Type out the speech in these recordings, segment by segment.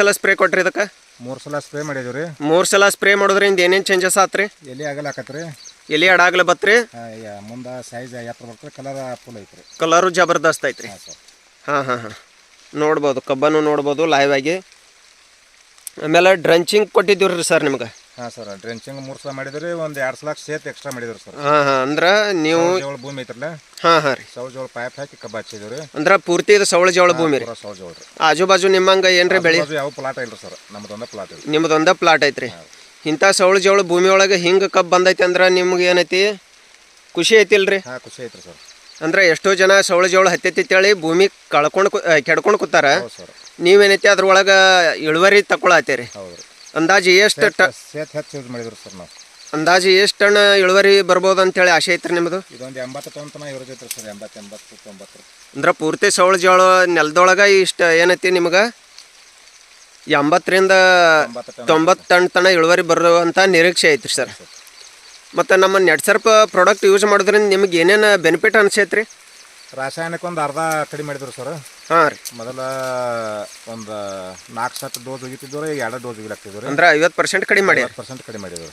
ಸಲ ಸ್ಪ್ರೇ ಕೊಟ್ರಿ ಇದಕ್ಕೆ? ಮೂರು ಸಲ ಸ್ಪ್ರೇ ಮಾಡಿದೀವಿ ರೀ. ಮೂರು ಸಲ ಸ್ಪ್ರೇ ಮಾಡೋದ್ರಿಂದ ಏನೇನು ಚೇಂಜಸ್ ಆತ್ರಿ? ಎಲೆ ಆಗಲಾಕತ್ರಿ ಎಲ್ಲಿ ಅಡಾಗ್ಲ ಬತ್ರಿ? ಮುಂದೆ ಸೈಜ್ ಎತ್ತರ ಬರ್ತದೆ ಕಲರ್ ಫುಲ್ ಐತ್ರಿ. ಕಲರು ಜಬರ್ದಸ್ತ್ ಐತ್ರಿ? ಹಾಂ ಹಾಂ ಹಾಂ ನೋಡ್ಬೋದು ಕಬ್ಬನ್ನು ನೋಡ್ಬೋದು ಲೈವ್ ಆಗಿ. ಆಮೇಲೆ ಡ್ರಂಚಿಂಗ್ ಕೊಟ್ಟಿದ್ದೀವಿ ರೀ ಸರ್ ನಿಮ್ಗೆ? ಹಾಂ ಸರ್ ಡ್ರೆಂಚಿಂಗ್ ಮೂರು ಸಲ ಮಾಡಿದ್ರಿ ಒಂದು ಎರಡು ಸಲ ಸೇತ್ ಎಕ್ಸ್ಟ್ರಾ ಮಾಡಿದ್ರು ಸರ್. ಹಾಂ ಹಾಂ ಅಂದ್ರೆ ನೀವು ಜೋಳ ಭೂಮಿ ಐತ್ರಲ್ಲ? ಹಾಂ ಹಾಂ ರೀ. ಸೌಳ ಜೋಳ ಪೈಪ್ ಹಾಕಿ ಕಬ್ಬ ಹಚ್ಚಿದ್ರು ರೀ ಅಂದ್ರೆ ಪೂರ್ತಿ ಇದು ಸೌಳ ಜೋಳ ಭೂಮಿ ರೀ. ಪೂರ ಸೌಳ ಜೋಳ ರೀ. ಆಜು ಬಾಜು ನಿಮ್ಮಂಗೆ ಏನ್ರಿ ಬೆಳಿ? ಯಾವ ಪ್ಲಾಟ್ ಇಲ್ಲ ಸರ್ ನಮ್ದೊಂದೇ ಪ್ಲಾಟ್ ಇಲ್ಲ ನಿಮ್ದೊಂದ ಪ್ಲಾಟ್ ಐತ್ರಿ. ಇಂಥ ಸೌಳ ಜೋಳ ಭೂಮಿ ಒಳಗೆ ಹಿಂಗೆ ಕಬ್ಬು ಬಂದೈತಿ ಅಂದ್ರೆ ನಿಮ್ಗೆ ಏನೈತಿ? ಖುಷಿ ಐತಿಲ್ರಿ? ಹಾಂ ಖುಷಿ ಐತ್ರಿ ಸರ್. ಅಂದ್ರೆ ಎಷ್ಟೋ ಜನ ಸೌಳ ಜೋಳ ಹತ್ತೈತಿ ಹೇಳಿ ಭೂಮಿ ಕಳ್ಕೊಂಡು ಕೆಡ್ಕೊಂಡು ಕೂತಾರ. ಹೌದು ಸರ್. ನೀವೇನೈತಿ ಅದ್ರೊಳಗೆ ಇಳುವರಿ ತಕೊಳತ್ತೀರಿ ಹೌದು ಅಂದಾಜು ಎಷ್ಟು ಟ ಸೇತ್ ಹೆಚ್ಚು ಯೂಸ್ ಮಾಡಿದ್ರಿ ಸರ್ ನಾವು. ಅಂದಾಜು ಎಷ್ಟು ಟನ್ ಇಳುವರಿ ಬರ್ಬೋದು ಅಂತೇಳಿ ಆಸೆ ಐತ್ರಿ ನಿಮ್ಮದು ಇದೊಂದು ಎಂಬತ್ತು ಟನ್ ತನಕ ಇವ್ರದ್ದು ಐತ್ರಿ ಸರ್ ಎಂಬತ್ತು ಎಂಬತ್ತು ತೊಂಬತ್ತು ರೀ. ಅಂದ್ರೆ ಪೂರ್ತಿ ಸೌಳ ಜೋಳ ನೆಲದೊಳಗೆ ಇಷ್ಟು ಏನೈತಿ ನಿಮ್ಗೆ? ಎಂಬತ್ತರಿಂದ ತೊಂಬತ್ತು ಟನ್ ತನ ಇಳುವರಿ ಬರುವಂಥ ನಿರೀಕ್ಷೆ ಐತ್ರಿ ಸರ್. ಮತ್ತು ನಮ್ಮ ನೆಟ್ಸರ್ಪ್ ಪ್ರಾಡಕ್ಟ್ ಯೂಸ್ ಮಾಡೋದ್ರಿಂದ ನಿಮ್ಗೆ ಏನೇನು ಬೆನಿಫಿಟ್ ಅನ್ಸೈತ್ರಿ? ರಾಸಾಯನಿಕ ಒಂದು ಅರ್ಧ ಕಡಿಮೆ ಮಾಡಿದ್ರು ಸರ್. ಹಾಂ ರೀ. ಮೊದಲ ಒಂದು ನಾಲ್ಕು ಸತ್ತು ಡೋಸ್ ಒಗಿತಿದ್ರು ಈಗ ಎರಡು ಡೋಸ್ ಒಗಿಲಾಗ್ತಿದ್ವಿ ರೀ ಅಂದ್ರೆ ಐವತ್ತು ಪರ್ಸೆಂಟ್ ಕಡಿಮೆ ಮಾಡಿ. ಪರ್ಸೆಂಟ್ ಕಡಿಮೆ ಮಾಡಿದ್ರು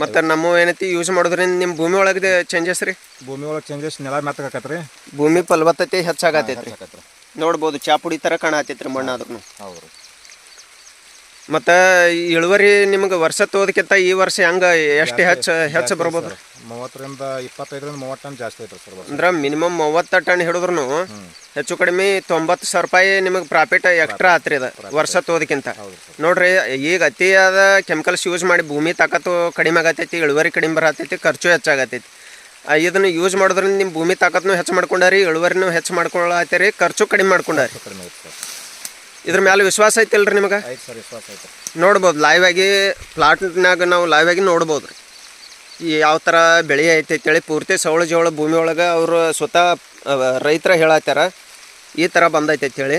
ಮತ್ತು ನಮ್ಮ ಏನೈತಿ ಯೂಸ್ ಮಾಡೋದ್ರಿಂದ ನಿಮ್ಮ ಭೂಮಿ ಒಳಗೆ ಚೇಂಜಸ್ ರೀ? ಭೂಮಿ ಒಳಗೆ ಚೇಂಜಸ್ ನೆಲ ಮೆತ್ತಗಾಕತ್ರಿ ಭೂಮಿ ಫಲವತ್ತತೆ ಹೆಚ್ಚಾಗತೈತ್ರಿ. ರೀ ನೋಡ್ಬೋದು ಚಾಪುಡಿ ಥರ ಕಾಣತೈತ್ರಿ ಮಣ್ಣು ಆದ್ರೂ ಹೌದು ರೀ ಮತ್ತು ಇಳುವರಿ ನಿಮ್ಗೆ ವರ್ಷ ತೋದಕ್ಕಿಂತ ಈ ವರ್ಷ ಹೆಂಗೆ ಎಷ್ಟು ಹೆಚ್ಚು ಹೆಚ್ಚು ಬರ್ಬೋದು? ಮೂವತ್ತರಿಂದ ಇಪ್ಪತ್ತೈದರಿಂದ ಮೂವತ್ತು ಟನ್ ಜಾಸ್ತಿ ಐತ್ರಿ ಸರ್ ಅಂದ್ರೆ ಮಿನಿಮಮ್ ಮೂವತ್ತು ಟನ್ ಹಿಡಿದ್ರು ಹೆಚ್ಚು ಕಡಿಮೆ ತೊಂಬತ್ತು ಸಾವಿರ ರೂಪಾಯಿ ನಿಮಗೆ ಪ್ರಾಫಿಟ್ ಎಕ್ಸ್ಟ್ರಾ ಆತ್ರಿ ಇದು ವರ್ಷ ತೋದಕ್ಕಿಂತ. ನೋಡ್ರಿ ಈಗ ಅತಿಯಾದ ಕೆಮಿಕಲ್ಸ್ ಯೂಸ್ ಮಾಡಿ ಭೂಮಿ ತಾಕತ್ತು ಕಡಿಮೆ ಆಗತೈತಿ ಇಳುವರಿ ಕಡಿಮೆ ಬರತೈತಿ ಖರ್ಚು ಹೆಚ್ಚಾಗತೈತಿ ಇದನ್ನು ಯೂಸ್ ಮಾಡೋದ್ರಿಂದ ನಿಮ್ಮ ಭೂಮಿ ತಾಕತ್ನು ಹೆಚ್ಚು ಮಾಡ್ಕೊಂಡಾರಿ ಇಳುವರಿನೂ ಹೆಚ್ಚು ಮಾಡ್ಕೊಳತ್ತೀರಿ ಖರ್ಚು ಕಡಿಮೆ ಮಾಡ್ಕೊಂಡಾರಿ. ಇದ್ರ ಮೇಲೆ ವಿಶ್ವಾಸ ಐತಿಲ್ರಿ ನಿಮಗೆ? ನೋಡ್ಬೋದು ಲೈವ್ ಆಗಿ ಪ್ಲಾಟ್ನಾಗ ನಾವು ಲೈವ್ ಆಗಿ ನೋಡ್ಬೋದು ರೀ ಯಾವ ಥರ ಬೆಳೆ ಐತೆ ಅಂತೇಳಿ ಪೂರ್ತಿ ಸವಳ ಜೋಳ ಭೂಮಿ ಒಳಗೆ ಅವರು ಸ್ವತಃ ರೈತರ ಹೇಳತ್ತಾರ. ಈ ಥರ ಬಂದೈತೆ ಅಂತೇಳಿ.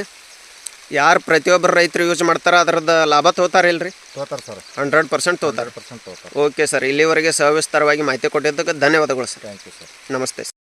ಯಾರು ಪ್ರತಿಯೊಬ್ಬರು ರೈತರು ಯೂಸ್ ಮಾಡ್ತಾರ ಅದರದ್ದು ಲಾಭ ತೋತಾರ ಇಲ್ರಿ? ತೋತಾರ ಸರ್. ಹಂಡ್ರೆಡ್ ಪರ್ಸೆಂಟ್ ತೋತಾರ ಪರ್ಸೆಂಟ್ ತೋತಾರ ಓಕೆ ಸರ್ ಇಲ್ಲಿವರೆಗೆ ಸವಿಸ್ತಾರವಾಗಿ ಮಾಹಿತಿ ಕೊಟ್ಟಿದ್ದಕ್ಕೆ ಧನ್ಯವಾದಗಳು ಸರ್. ಥ್ಯಾಂಕ್ ಯು ಸರ್ ನಮಸ್ತೆ.